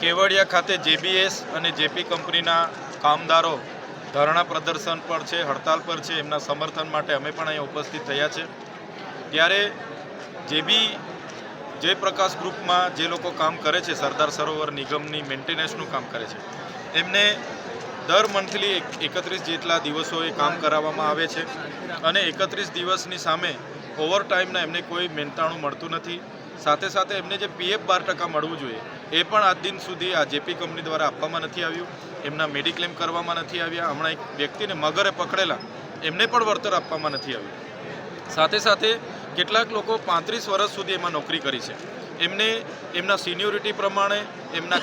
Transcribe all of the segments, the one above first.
કેવડિયા ખાતે જેબીએસ અને જેપી કંપનીના કામદારો ધરણા પ્રદર્શન પર છે, હડતાલ પર છે, એમના સમર્થન માટે અમે પણ અહીંયા ઉપસ્થિત થયા છે. ત્યારે જેબી જયપ્રકાશ ગ્રુપમાં જે લોકો કામ કરે છે, સરદાર સરોવર નિગમની મેન્ટેનન્સનું કામ કરે છે, એમને દર મંથલી એકત્રીસ જેટલા દિવસોએ કામ કરાવવામાં આવે છે અને એકત્રીસ દિવસની સામે ઓવરટાઈમના એમને કોઈ મહેનતાણું મળતું નથી. સાથે સાથે એમને જે પીએફ બાર ટકા મળવું જોઈએ એ પણ આજ દિન સુધી આ જેપી કંપની દ્વારા આપવામાં નથી આવ્યું. એમના મેડિક્લેમ કરવામાં નથી આવ્યા. હમણાં એક વ્યક્તિને મગરે પકડેલા. એમને પણ વળતર આપવામાં નથી આવ્યું. સાથે સાથે કેટલાક લોકો પાંત્રીસ વર્ષ સુધી એમાં નોકરી કરી છે. એમને એમના સિનિયોરિટી પ્રમાણે, એમના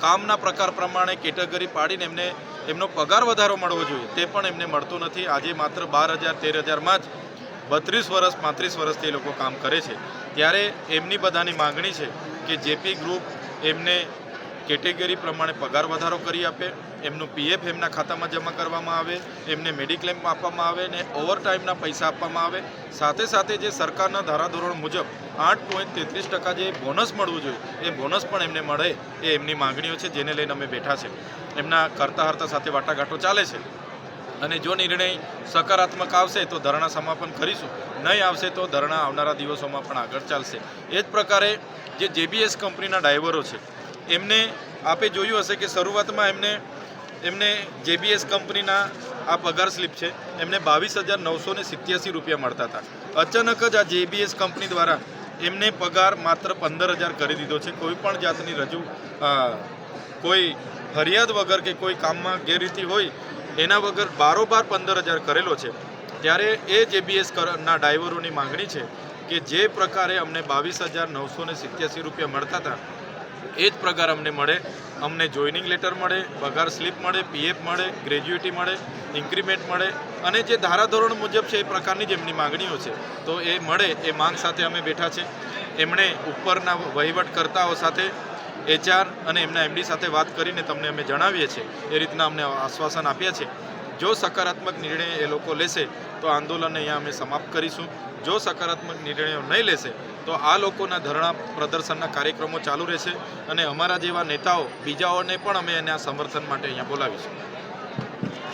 કામના પ્રકાર પ્રમાણે કેટેગરી પાડીને એમને એમનો પગાર વધારો મળવો જોઈએ. તે પણ એમને મળતો નથી. આજે માત્ર બાર હજાર, તેર હજારમાં જ બત્રીસ વર્ષ, પાંત્રીસ વર્ષથી એ લોકો કામ કરે છે. ત્યારે એમની બધાની માગણી છે કે જેપી ગ્રુપ એમને કેટેગરી પ્રમાણે પગાર વધારો કરી આપે, એમનું પીએફ એમના ખાતામાં જમા કરવામાં આવે, એમને મેડિક્લેમ આપવામાં આવે ને ઓવરટાઈમના પૈસા આપવામાં આવે. સાથે સાથે જે સરકારના ધારાધોરણ મુજબ આઠ પોઈન્ટ તેત્રીસ ટકા જે બોનસ મળવું જોઈએ, એ બોનસ પણ એમને મળે એ એમની માગણીઓ છે, જેને લઈને અમે બેઠા છે. એમના કરતા હરતા સાથે વાટાઘાટો ચાલે છે. અને જો નિર્ણય સકારાત્મક આવશે તો ધરણા સમાપન કરીશું. નહીં આવશે તો ધરણા આવનારા દિવસોમાં પણ આગળ ચાલશે. એ જ પ્રકારે જે જેબીએસ કંપનીના ડ્રાઈવરો છે, એમને આપે જોયું હશે કે શરૂઆતમાં એમને એમને જેબીએસ કંપનીના આ પગાર સ્લિપ છે, એમને બાવીસ હજાર નવસો ને સિત્યાસી રૂપિયા મળતા હતા. અચાનક જ આ જેબીએસ કંપની દ્વારા એમને પગાર માત્ર પંદર હજાર કરી દીધો છે. કોઈ પણ જાતની રજૂ કોઈ ફરિયાદ વગર કે કોઈ કામમાં ગેરરીતિ હોય એના વગર બારોબાર પંદર હજાર કરેલો છે. ત્યારે એ જેબીએસ ના ડ્રાઈવરોની માંગણી છે કે જે પ્રકારે અમને બાવીસ હજાર નવસો ને સિત્યાસી રૂપિયા મળતા હતા, એ જ પ્રકાર અમને મળે. અમને જોઈનિંગ લેટર મળે, પગાર સ્લિપ મળે, પીએફ મળે, ગ્રેજ્યુએટી મળે, ઇન્ક્રીમેન્ટ મળે અને જે ધારાધોરણ મુજબ છે એ પ્રકારની જ એમની માગણીઓ છે. તો એ મળે, એ માંગ સાથે અમે બેઠા છે. એમણે ઉપરના વહીવટકર્તાઓ સાથે એચઆર અને એમના એમડી સાથે વાત કરીને તમને અમે જણાવીએ છીએ. એ રીતના અમને આશ્વાસન આપ્યા છે. જો સકારાત્મક નિર્ણય એ લોકો લેશે, તો આંદોલન અહીંયા અમે સમાપ્ત કરીશું. જો સકારાત્મક નિર્ણયો નહીં લેશે, તો આ લોકોના ધરણા પ્રદર્શનના કાર્યક્રમો ચાલુ રહેશે અને અમારા જેવા નેતાઓ બીજાઓને પણ અમે એના સમર્થન માટે અહીંયા બોલાવીશું.